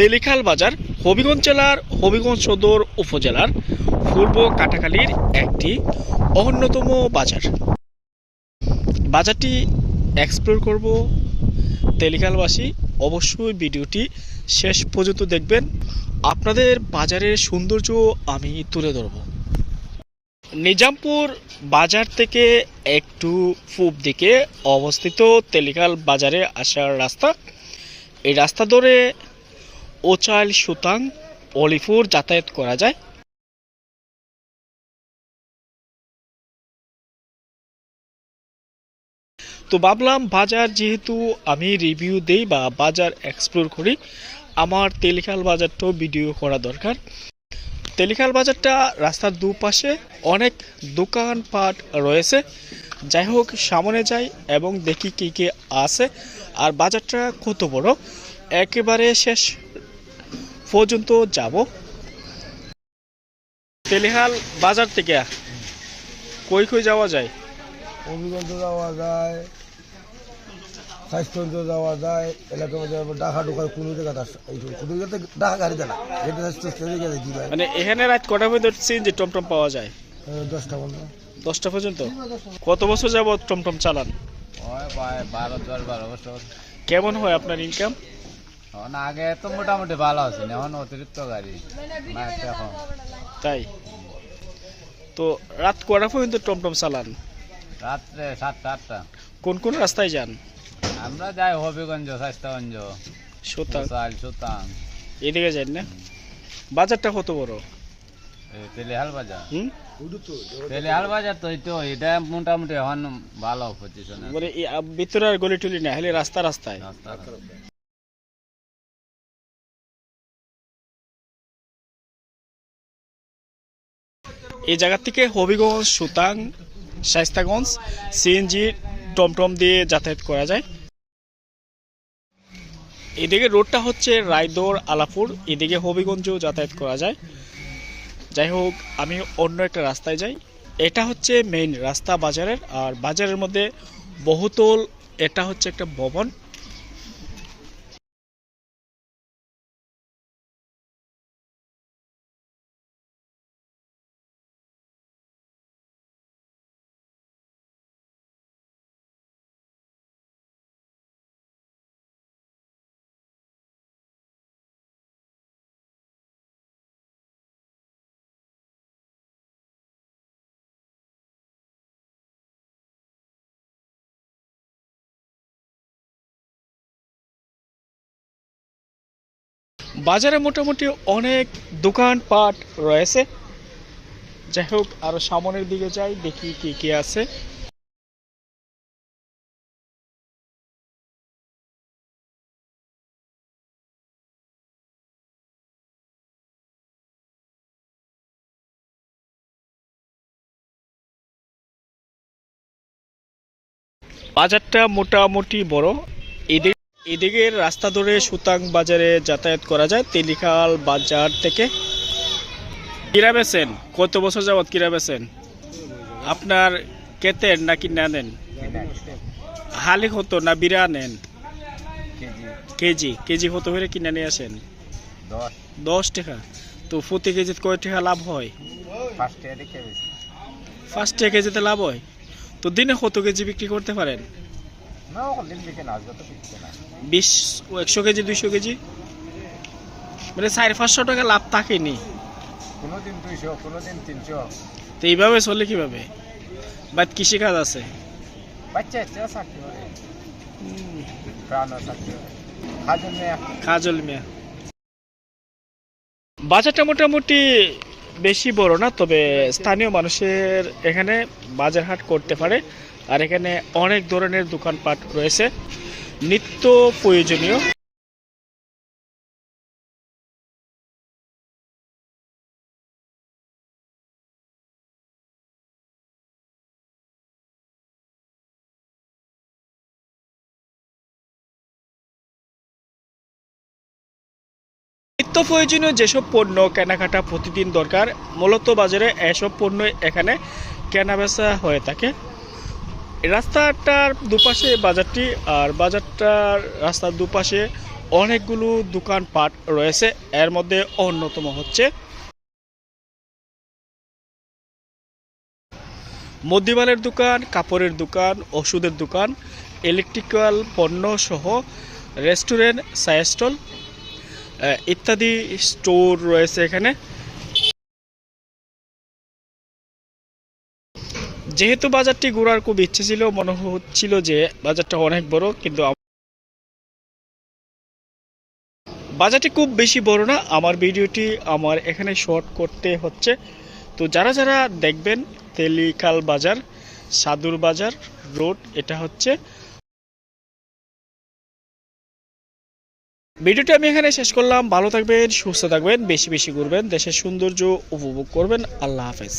তেলিখাল বাজার, হবিগঞ্জ জেলার হবিগঞ্জ সদর উপজেলার পূর্ব কাটাখালীর একটি অন্যতম বাজার। বাজারটি এক্সপ্লোর করব তেলিখালবাসী। অবশ্যই ভিডিওটি শেষ পর্যন্ত দেখবেন। আপনাদের বাজারের সৌন্দর্য আমি তুলে ধরব। নিজামপুর বাজার থেকে একটু পূব দিকে অবস্থিত তেলিখাল বাজারে আসার রাস্তা। এই রাস্তা ধরে ওচাল সুতাং অলিপুর যাতায়াত করা যায়। তো ভাবলাম বাজার যেহেতু আমি রিভিউ দেই বা বাজার এক্সপ্লোর করি, আমার তেলিখাল বাজারটাও ভিডিও করা দরকার। তেলিখাল বাজারটা রাস্তার দুপাশে অনেক দোকানপাট রয়েছে। যাই হোক, সামনে যাই এবং দেখি কী কী আছে। আর বাজারটা কত বড়? একেবারে শেষ পর্যন্ত যাব। তেলিহাল বাজার থেকে কই কই যাওয়া যায়? অভিগঞ্জ যাওয়া যায় স্বাস্থ্যঞ্জ যাওয়া যায় আবার ডাকা ঢোকার কোনো কোনো জায়গাতে ডাকা গাড়ি দেয় না যেটা স্বাস্থ্য মানে এখানে রাত কটা পর্যন্ত যে টমটম পাওয়া যায়? দশটা বন্ধু দশটা পর্যন্ত? কত বছর যাব টমটম চালান? কেমন হয় আপনার ইনকাম এখন আগে তো মোটামুটি ভালো আছে এখন অতিরিক্ত গাড়ি এখন। তাই? তো রাত কটা পর্যন্ত টমটম চালান? রাত্রে সাতটা আটটা। কোন কোন রাস্তায় যান? আমরা যাই হবিগঞ্জ স্বাস্থ্যগঞ্জ। সুতাং। সুতাং এদিকে যান না? বাজারটা কত বড়? তেলিহাল বাজার। হুম? তেলিহাল বাজার তো তো এটা মোটামুটি এখন ভালো পজিশনে মানে ভিতরে গলি টলি না হলে রাস্তা রাস্তায়? রাস্তা। এই জায়গা থেকে হবিগঞ্জ সুতাং শাইস্তাগঞ্জ সিএনজি টমটম দিয়ে যাতায়াত করা যায়। এদিকে রোডটা হচ্ছে রায়দর আলাপুর। এদিকে হবিগঞ্জেও যাতায়াত করা যায়। যাই হোক, আমি অন্য একটা রাস্তায় যাই। এটা হচ্ছে মেইন রাস্তা বাজারের। আর বাজারের মধ্যে বহুতল, এটা হচ্ছে একটা ভবন। বাজারে মোটামুটি অনেক দোকানপাট রয়েছে। যাই হোক, আরও সামনের দিকে যাই, দেখি কি কি আছে। বাজারটা মোটামুটি বড়। এদিকে এদিকের রাস্তা ধরে সুতাং বাজারে যাতায়াত করা যায় তেলিখাল বাজার থেকে। কিরা বেছেন কত বছর যাবত কিরা বেছেন আপনার কেতেন নাকি না নেন হালি হতো না বিরা নেন কেজি। কেজি হতো করে কিনে নিয়ে আসেন? দশ। টাকা। তো প্রতি কেজিতে কয় টাকা লাভ হয়? ফার্স্ট টাকা কেজিতে লাভ হয়? তো দিনে কত কেজি বিক্রি করতে পারেন? না না বিশ একশো কেজি দুইশো কেজি? মানে চার পাঁচশো টাকা লাভ থাকেনি। দুইশো তিনশো। তো এইভাবে চলে কীভাবে? বাদ কৃষিকাজ আছে। বাচ্চা বাচ্চা চাকরি করে। প্রাণ চাকরি করে। খাজুন মেয়া। মিয়া। বাজারটা মোটামুটি বেশি বড় না তবে স্থানীয় মানুষের এখানে বাজার হাট করতে পারে। আর এখানে অনেক ধরনের দোকানপাট রয়েছে। নিত্য প্রয়োজনীয়। নিত্য প্রয়োজনীয় যেসব পণ্য কেনাকাটা প্রতিদিন দরকার, মূলত বাজারে এসব পণ্য এখানে কেনাবেচা হয়ে থাকে। রাস্তাটার দুপাশে বাজারটি আর বাজারটার রাস্তার দুপাশে অনেকগুলো দোকানপাট রয়েছে। এর মধ্যে অন্যতম হচ্ছে মুদিমালের দোকান কাপড়ের দোকান ওষুধের দোকান ইলেকট্রিক্যাল পণ্য সহ রেস্টুরেন্ট আহ, ইত্যাদি স্টোর রয়েছে এখানে। যেহেতু বাজারটি ঘোরার খুব ইচ্ছে ছিল, মনে হচ্ছিল যে বাজারটা অনেক বড়, কিন্তু বাজারটি খুব বেশি বড় না। আমার ভিডিওটি আমার এখানে শর্ট করতে হচ্ছে। তো যারা যারা দেখবেন তেলিকাল বাজার, সাদুর বাজার রোড এটা হচ্ছে ভিডিওটি আমি এখানে শেষ করলাম। ভালো থাকবেন, সুস্থ থাকবেন, বেশি বেশি ঘুরবেন। দেশের সৌন্দর্য উপভোগ করবেন। আল্লাহ হাফেজ।